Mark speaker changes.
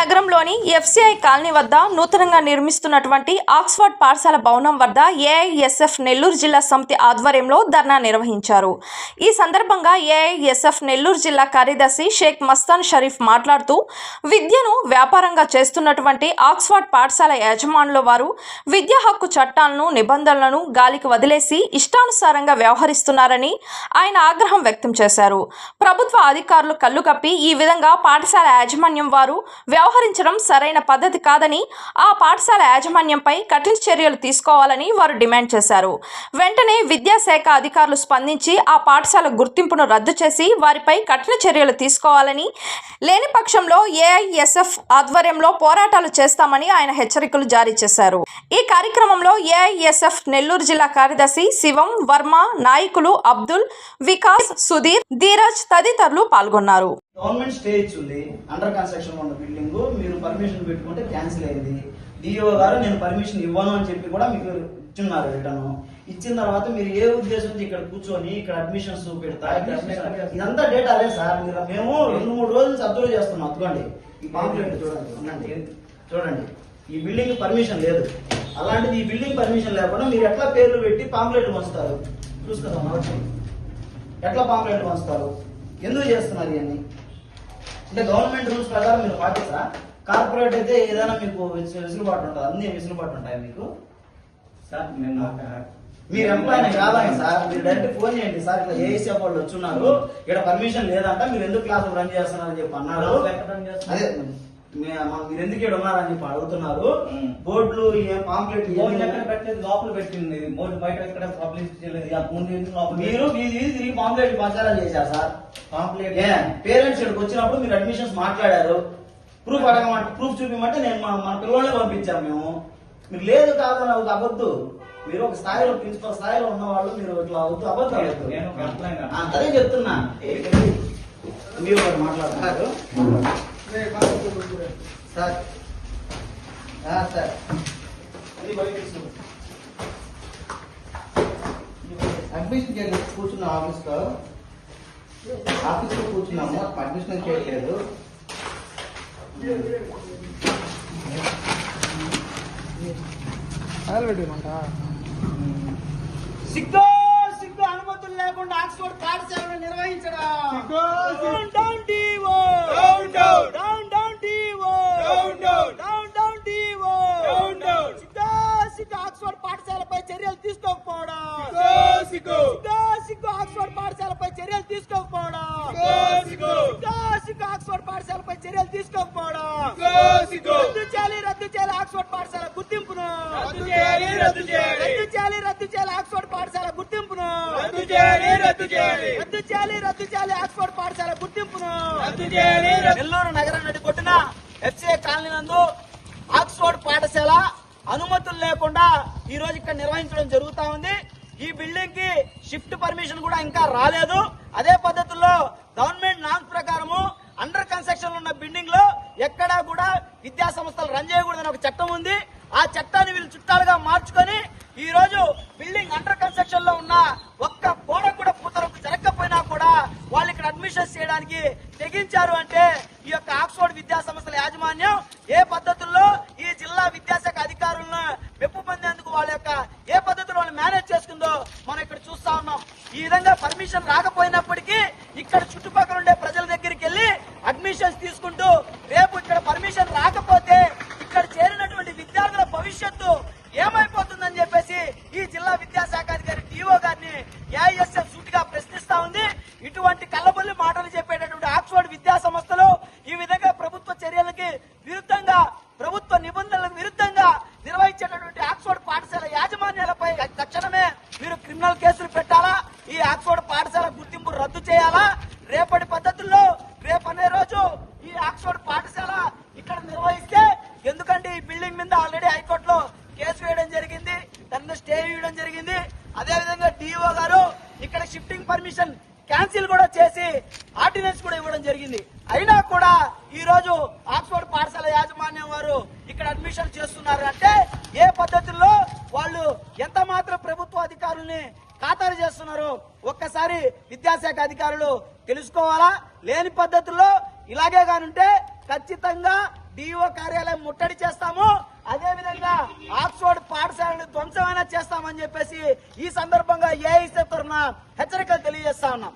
Speaker 1: నగరంలోని FCI colony వద్ద నూతనంగా నిర్మిస్తున్నటువంటి ఆక్స్ఫర్డ్ పాఠశాల భవనం వద్ద ఏఐఎస్ఎఫ్ నెల్లూరు జిల్లా సమితి ఆధ్వర్యంలో ధర్నా నిర్వహించారు. ఈ సందర్భంగా ఏఐఎస్ఎఫ్ నెల్లూరు జిల్లా కార్యదర్శి షేక్ మస్తాన్ షరీఫ్ మాట్లాడుతూ విద్యను వ్యాపారంగా చేస్తున్నటువంటి ఆక్స్ఫర్డ్ పాఠశాల యజమానుల వారు విద్యా హక్కు చట్టాలను నిబంధనలను గాలికి వదిలేసి ఇష్టానుసారంగా వ్యవహరిస్తున్నారని ఆయన ఆగ్రహం వ్యక్తం చేశారు. ప్రభుత్వ అధికారులు కళ్ళు కప్పి ఈ విధంగా పాఠశాల యాజమాన్యం వారు వ్యవహరించడం సరైన పద్ధతి కాదని ఆ పాఠశాల యాజమాన్యంపై కఠిన చర్యలు తీసుకోవాలని వారు డిమాండ్ చేశారు. వెంటనే విద్యాశాఖ అధికారులు స్పందించి ఆ పాఠశాల గుర్తింపును రద్దు చేసి వారిపై కఠిన చర్యలు తీసుకోవాలని లేని పక్షంలో ఏఐఎస్ఎఫ్ ఆధ్వర్యంలో పోరాటాలు చేస్తామని ఆయన హెచ్చరికలు జారీ చేశారు. ఈ కార్యక్రమంలో ఏఐఎస్ఎఫ్ నెల్లూరు జిల్లా కార్యదర్శి శివం వర్మ నాయకులు అబ్దుల్ వికాస్ సుధీర్ ధీరజ్ తదితరులు పాల్గొన్నారు.
Speaker 2: గవర్నమెంట్ స్టే ఇచ్చింది అండర్ కన్స్ట్రక్షన్ ఉన్న బిల్డింగ్ మీరు పర్మిషన్ పెట్టుకుంటే క్యాన్సిల్ అయింది. డిఓ గారు నేను పర్మిషన్ ఇవ్వను అని చెప్పి కూడా మీకు ఇచ్చున్నారు రిటర్న్ ఇచ్చిన తర్వాత మీరు ఏ ఉద్దేశంతో ఇక్కడ కూర్చొని ఇక్కడ అడ్మిషన్స్ పెడతా ఇదంతా డేటా అదే సార్. మీరు మేము రెండు మూడు రోజులు నుంచి అబ్జర్వ్ చేస్తున్నాం. అదిగోండి. ఈ పాంప్లెట్ చూడండి. చూడండి. ఈ బిల్డింగ్ పర్మిషన్ లేదు. అలాంటిది ఈ బిల్డింగ్ పర్మిషన్ లేకుండా మీరు ఎట్లా పేర్లు పెట్టి పాంప్లెట్ పంచుతారు? చూసుకుందాం ఎట్లా పాంప్లెట్ పంచుతారు? ఎందుకు చేస్తున్నారు ఇవన్నీ? అంటే గవర్నమెంట్ రూల్స్ ప్రకారం మీరు పాటిస్తారా కార్పొరేట్ అయితే ఏదైనా మీకు వెసు- వెసులుబాటు ఉంటుంది అన్ని వెసులుబాటు ఉంటాయి మీకు.
Speaker 3: సార్ నేను
Speaker 2: మీరు ఎంప్లాయ్ కాదని సార్. మీరు డైరెక్ట్ ఫోన్ చేయండి సార్. ఇట్లా ఏఎస్ఎఫ్ వాళ్ళు వచ్చున్నారు. ఇక్కడ పర్మిషన్ లేదంట. మీరు ఎందుకు క్లాస్ రన్ చేస్తున్నారని చెప్పి అన్నారు.
Speaker 3: చేస్తున్నారు?
Speaker 2: అదే. మీరు ఎందుకు ఇక్కడ ఉన్నారని చెప్పి అడుగుతున్నారు. బోర్డులు పాంప్లెట్
Speaker 3: బోర్డు ఎక్కడ పెట్టలేదు లోపల పెట్టింది. బోర్డు బయట ఎక్కడ పబ్లిష్ చేయలేదు. ఆ ముందు లోపల
Speaker 2: మీరు ఇది తిరిగి పాంప్లెట్ పంచాలని చేశారు సార్?
Speaker 3: పాంప్లెట్?
Speaker 2: పేరెంట్స్ ఇక్కడికి వచ్చినప్పుడు మీరు అడ్మిషన్స్ మాట్లాడారు. ప్రూఫ్ అడగమంటే ప్రూఫ్ చూపించమంటే నేను మా మన పిల్లల్ని పంపించాం మేము. మీరు లేదు కాదని ఒక అబద్దు మీరు ఒక స్థాయిలో ప్రిన్సిపల్ స్థాయిలో ఉన్న వాళ్ళు మీరు ఇట్లా అవుతూ అబద్ధం ఆడొద్దు.
Speaker 3: నేను
Speaker 2: అదే చెప్తున్నా. మీరు మాట్లాడుతున్నారు. సార్. ఆ, సార్.
Speaker 4: అడ్మిషన్ చేయలేదు కూర్చున్న ఆఫీస్లో ఆఫీస్లో కూర్చున్నాము అడ్మిషన్ చేయట్లేదు
Speaker 2: సిగ్గు సిగ్గు అనుమతులు లేకుండా ఆక్స్ఫోర్డ్ పాఠశాలను నిర్వహించడం. పాఠశాలపై చర్యలు తీసుకోకపోవడం. రద్దు చేయాలి రద్దు చేయాలి ఆక్స్ఫోర్డ్ పాఠశాల గుర్తింపును. రద్దు చేయాలి రద్దు చేయాలి. రద్దు ఆక్స్ఫోర్డ్ పాఠశాల గుర్తింపును. రద్దు చేయాలి రద్దు చేయాలి. రద్దు చేయాలి రద్దు చేయాలి ఆక్స్ఫోర్డ్ పాఠశాల గుర్తింపును. రద్దు చేయాలి నెల్లూరు నగరం నడి కొట్టిన కాలనీ నందు ఆక్స్ఫోర్డ్ పాఠశాల అనుమతులు లేకుండా ఈ రోజు ఇక్కడ నిర్వహించడం జరుగుతా ఉంది. ఈ బిల్డింగ్కి షిఫ్ట్ పర్మిషన్ కూడా ఇంకా రాలేదు. అదే పద్ధతుల్లో గవర్నమెంట్ నామ్స్ ప్రకారము అండర్ కన్స్ట్రక్షన్ ఉన్న బిల్డింగ్లో ఎక్కడా కూడా విద్యా సంస్థలు రన్ చేయకూడదని ఒక చట్టం ఉంది. ఆ చట్టాన్ని వీళ్ళు చుట్టాలుగా మార్చుకొని ఈ రోజు బిల్డింగ్ అండర్ కన్స్ట్రక్షన్లో ఉన్న ఒక్క గోడ కూడా పూతరకు జరగకపోయినా కూడా వాళ్ళు ఇక్కడ అడ్మిషన్స్ చేయడానికి తెగించారు అంటే ఈ యొక్క ఆక్స్ఫోర్డ్ విద్యా సంస్థల యాజమాన్యం ఏ పద్ధతుల్లో ఈ జిల్లా విద్యాశాఖ అధికారులను మెప్పు పొందేందుకు వాళ్ళ యొక్క ఏ పద్ధతిలో వాళ్ళు మేనేజ్ చేసుకుందో మనం ఇక్కడ చూస్తా ఉన్నాం. ఈ విధంగా పర్మిషన్ రాక పర్మిషన్స్ తీసుకుంటూ రేపు ఇక్కడ పర్మిషన్ రాకపోతే ఇక్కడ చేరినటువంటి విద్యార్థుల భవిష్యత్తు ఏమైపోతుందని చెప్పేసి ఈ జిల్లా విద్యాశాఖ అధికారి డిఓ గారిని ఏఐఎస్ఎఫ్ సూటిగా ప్రశ్నిస్తా ఉంది ఇటువంటి కళ్ళబొల్లి మాటలు చెప్పేటటువంటి ఆక్స్ఫర్డ్ విద్యా సంస్థలు ఈ విధంగా ప్రభుత్వ చర్యలకి విరుద్ధంగా ప్రభుత్వ నిబంధనలకు విరుద్ధంగా నిర్వహించేటటువంటి ఆక్స్ఫర్డ్ పాఠశాల యాజమాన్యాలపై తక్షణమే మీరు క్రిమినల్ కేసులు పెట్టాలా ఈ ఆక్స్ఫర్డ్ పాఠశాల గుర్తింపు రద్దు చేయాలా రేపటి పద్ధతుల్లో రేపనే రోజు ఈ ఆక్స్ఫర్డ్ పాఠశాల ఇక్కడ నిర్వహిస్తే ఎందుకంటే ఈ బిల్డింగ్ మీద ఆల్రెడీ హైకోర్టులో కేసు వేయడం జరిగింది దాని స్టే ఇవ్వడం జరిగింది. అదే విధంగా డిఓ గారు ఇక్కడ షిఫ్టింగ్ పర్మిషన్ క్యాన్సిల్ కూడా చేసి ఆర్డినెన్స్ కూడా ఇవ్వడం జరిగింది. అయినా కూడా ఈ రోజు ఆక్స్ఫర్డ్ పాఠశాల యాజమాన్యం వారు ఇక్కడ అడ్మిషన్ చేస్తున్నారు అంటే ఏ పద్ధతుల్లో వాళ్ళు ఎంత మాత్రం ప్రభుత్వ అధికారుల్ని ఖాతరు చేస్తున్నారు ఒక్కసారి విద్యాశాఖ అధికారులు తెలుసుకోవాలా? లేని పద్ధతుల్లో ఇలాగే కానుంటే ఖచ్చితంగా డిఓ కార్యాలయం ముట్టడి చేస్తాము. అదే విధంగా ఆక్స్ఫోర్డ్ పాఠశాలను ధ్వంసమైనా చేస్తామని చెప్పేసి ఈ సందర్భంగా ఏఐసీ తరఫున హెచ్చరికలు తెలియజేస్తా ఉన్నాం.